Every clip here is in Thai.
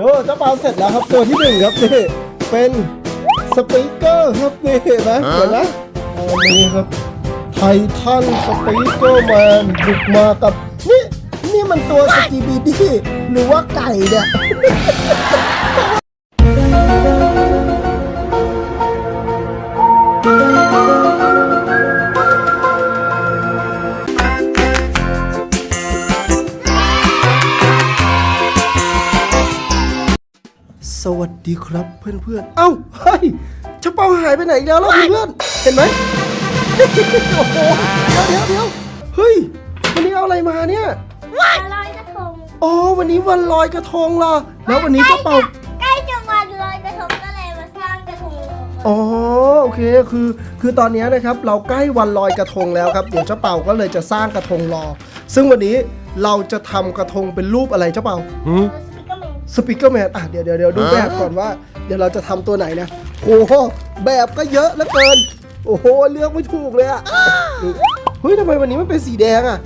ดูเจ้าเปาเสร็จแล้วครับตัวที่หนึ่งครับนี่เป็นสปีกเกอร์ครับนี่เห็นไหมเห็นไหมอันนี้ครับไททันสปีกเกอร์แมนบุกมากับนี่นี่มันตัวสกีบีดี้หรือว่าไก่เนี่ย สวัสดีครับเพื่อนๆเอ้าเฮ้ยเจ้าเปาหายไปไหนอีกแล้วล่ะเพื่อนๆเห็นไหมโอ้โหเดี๋ยวเดี๋ยวเดี๋ยวเฮ้ยวันนี้เอาอะไรมาเนี่ยมาลอยกระทงอ๋อวันนี้วันลอยกระทงเหรอแล้ววันนี้เจ้าเปาใกล้จะวันลอยกระทงก็เลยมาสร้างกระทงอ๋อโอเคคือคือตอนนี้นะครับเราใกล้วันลอยกระทงแล้วครับเดี๋ยวเจ้าเปาก็เลยจะสร้างกระทงรอ ซึ่งวันนี้เราจะทำกระทงเป็นรูปอะไรเจ้าเปา สปิกเกอร์แมนสปีกเกอร์แมนอะเดี๋ยวเดี๋ยวเดี๋ยวดูแบบก่อนว่า เดี๋ยวเราจะทำตัวไหนนะโอ้โหแบบก็เยอะเหลือเกิน โอ้โหเลือกไม่ถูกเลยอะนี่เฮ้ยทำไมวันนี้มันเป็นสีแดงอะ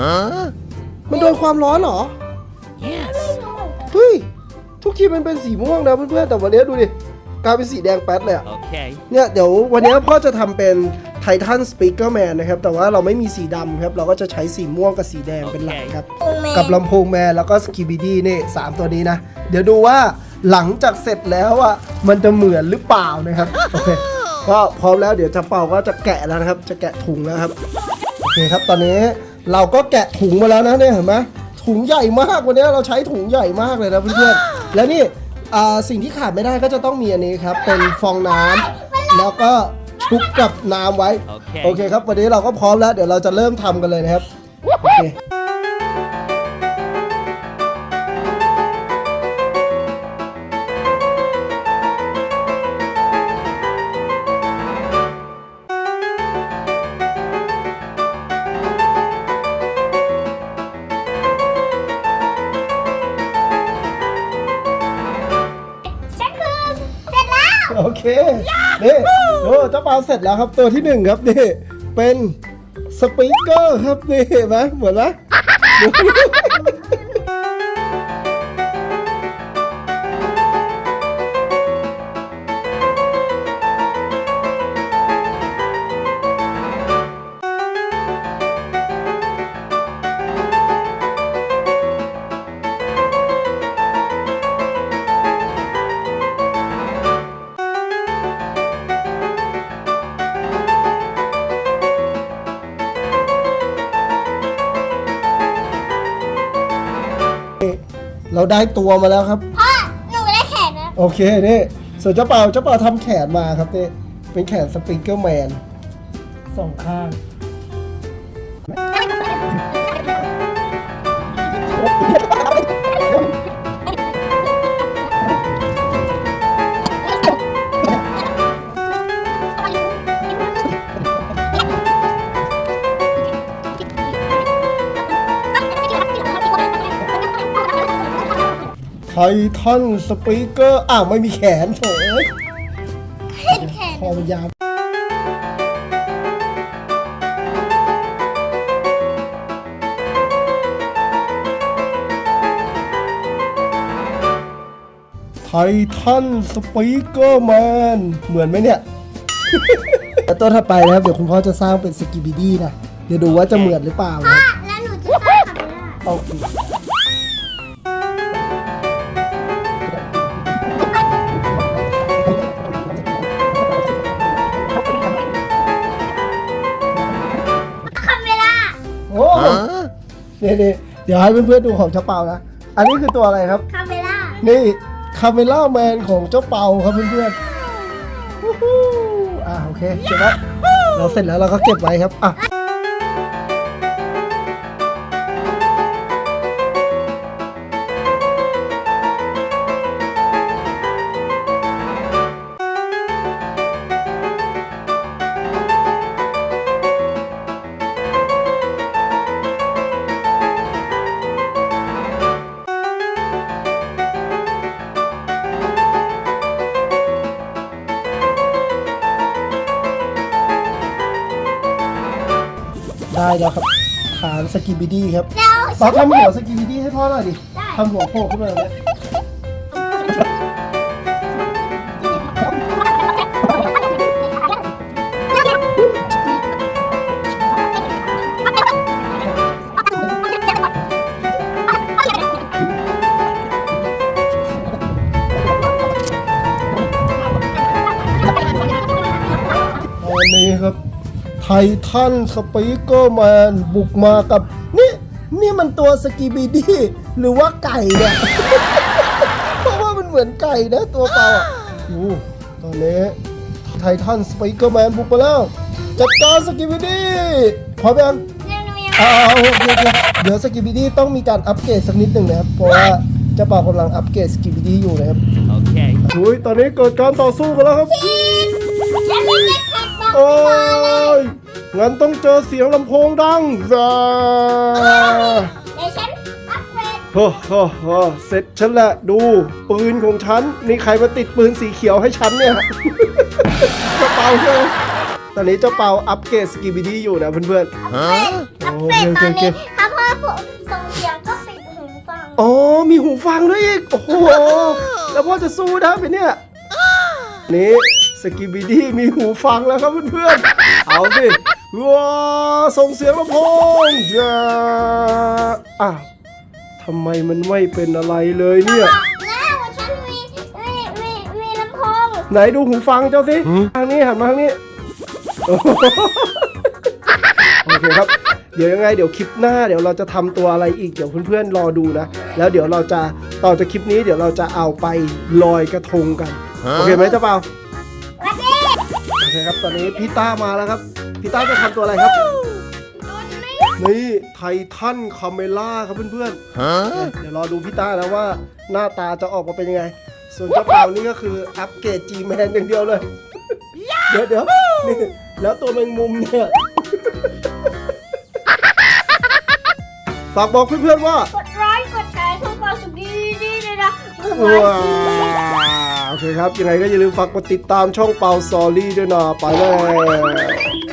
Huh? มันโดนความร้อนเหรอไม่รู้เหมือนกันเฮ้ยทุกทีมันเป็นสีม่วงนะเพื่อนๆแต่วันนี้ดูดิกลายเป็นสีแดงแป๊ดเลยอะ Okay. เนี่ยเดี๋ยววันนี้พ่อจะทำเป็น ไททันสปีกเกอร์แมนนะครับ แต่ว่าเราไม่มีสีดำครับ เราก็จะใช้สีม่วงกับสีแดงเป็นหลักครับโอ้แม่กับลำโพงแมนแล้วก็สกิบิดี้นี่สามตัวนี้นะ เดี๋ยวดูว่าหลังจากเสร็จแล้วอะมันจะเหมือนหรือเปล่านะครับ โอเค ก็พร้อมแล้วเดี๋ยวจะเป่าก็จะแกะแล้วนะครับ จะแกะถุงแล้วครับ โอเคครับ ตอนนี้เราก็แกะถุงมาแล้วนะเนี่ยเห็นไหมถุงใหญ่มากวันนี้เราใช้ถุงใหญ่มากเลยนะเพื่อนๆ แล้วนี่อ่าสิ่งที่ขาดไม่ได้ก็จะต้องมีอันนี้ครับ เป็นฟองน้ำแล้วก็ ชุบกับน้ำไว้โอเคโอเคครับ วันนี้เราก็พร้อมแล้ว เดี๋ยวเราจะเริ่มทำกันเลยนะครับ โอเค โอเคนี่โอ้เจ้าปลาเสร็จแล้วครับตัวที่หนึ่งครับนี่เป็นสปีกเกอร์ครับนี่เห็นไหมเหมือนไหม เราได้ตัวมาแล้วครับ พ่อหนูได้แขนนะโอเคนี่ส่วนเจ้าเปาเจ้าเปาทำแขนมาครับนี่เป็นแขนสปริงเกอร์แมนสองข้างไท ทันสปีกเกอร์อ้าวไม่มีแขนโถเอ้ยเห็นแขนคอมันยาวไททันสปีกเกอร์แมนเหมือนไหมเนี่ยแต่ตัวถัดไปนะครับ เดี๋ยวคุณพ่อจะสร้างเป็นสกิบิดี้นะ เดี๋ยวดูว่าจะเหมือนหรือเปล่าพ่อนะแล้วหนูจะสร้างคาเมล่าโอเคค นี่นี่เดี๋ยวให้เพื่อนๆดูของเจ้าเปานะ อันนี้คือตัวอะไรครับ คาเมล่านี่คาเมล่าแมนของเจ้าเปาครับเพื่อนๆวู้ฮู้อ่าโอเคเสร็จแล้วเราเสร็จแล้วเราก็เก็บไว้ครับอะ ได้แล้วครับฐานสกิบิดี้ครับแล้วเราทำหัวสกิบิดี้ให้พ่อหน่อยดิได้ทำหัวโผล่ขึ้นมาเลยทตอนนี้ครับไททันสปีกเกอร์แมนบุกมากับ นี่นี่มันตัวสกีบีดี้หรือว่าไก่เนี่ย เพราะว่ามันเหมือนไก่นะตัวเปล่าอะโอ้ตอนนี้ไททันสปีกเกอร์แมนบุกมาแล้ว จัดการสกีบีดี้พร้อมยังเดี๋ยวหนูยังเอาเอาโอเคโอเคเดี๋ยวสกิบิดี้ต้องมีการอัปเกรดสักนิดหนึ่งนะครับ เพราะว่าเจ้าป่าวกำลังอัปเกรดสกิบิดี้อยู่นะครับ Okay. อุ้ยตอนนี้เกิดการต่อสู้กันแล้วครับแล้วมีเจ็ตแพ็กบอกโอ้ย งั้นต้องเจอเสียงลำโพงดังจ้าเดี๋ยวฉันอัพเกรดโอ้โหโอ้เสร็จฉันแหละดูปืนของฉันนี่ใครมาติดปืนสีเขียวให้ฉันเนี่ยเจ้าเปาใช่ไหมตอนนี้เจ้าเปาอัปเกรดสกิบิดี้อยู่นะเพื่อนอัพเกรดโอเคตอนโอเคนี้ถ้าพ่อผมส่งเสียงก็ปิดหูฟังๆอ๋อ มีหูฟังด้วยอีก โอ้โห แล้วพ่อจะสู้ได้ไหมเนี่ย นี่ สกิบิดี้มีหูฟังแล้วครับเพื่อนๆ เอาสิว้าส่งเสียงลำโพงจ้าอ้าวทำไมมันไม่เป็นอะไรเลยเนี่ย แล้วฉันมีมีมีมีลำโพงไหนดูหูฟังเจ้าสิทางนี้หันมาทางนี้โอ้โหโอเคครับ เดี๋ยวยังไงเดี๋ยวคลิปหน้าเดี๋ยวเราจะทำตัวอะไรอีกเดี๋ยวเพื่อนๆรอดูนะ แล้วเดี๋ยวเราจะต่อจากคลิปนี้เดี๋ยวเราจะเอาไปลอยกระทงกัน โอเคไหมเจ้าเปาวันนี้โอเคครับ ตอนนี้พี่ต้ามาแล้วครับพี่ต้าจะทำตัวอะไรครับนี่ไททันคาเมล่าครับเพื่อนๆเดี๋ยวรอดูพี่ต้าแล้วว่าหน้าตาจะออกมาเป็นยังไง ส่วนเจ้าเปานี่ก็คืออัปเกรดจีแมนอย่างเดียวเลย เดี๋ยวเดี๋ยวนี่แล้วตัวแมงมุมเนี่ยฝากบอกเพื่อนๆว่า กดไลค์กดแชร์ช่องปอสุดีดีเลยนะกดไลว้าค์ โอเคครับยังไงก็อย่าลืมฝากกดติดตามช่องเปาซอรี่ด้วยนะไปเลย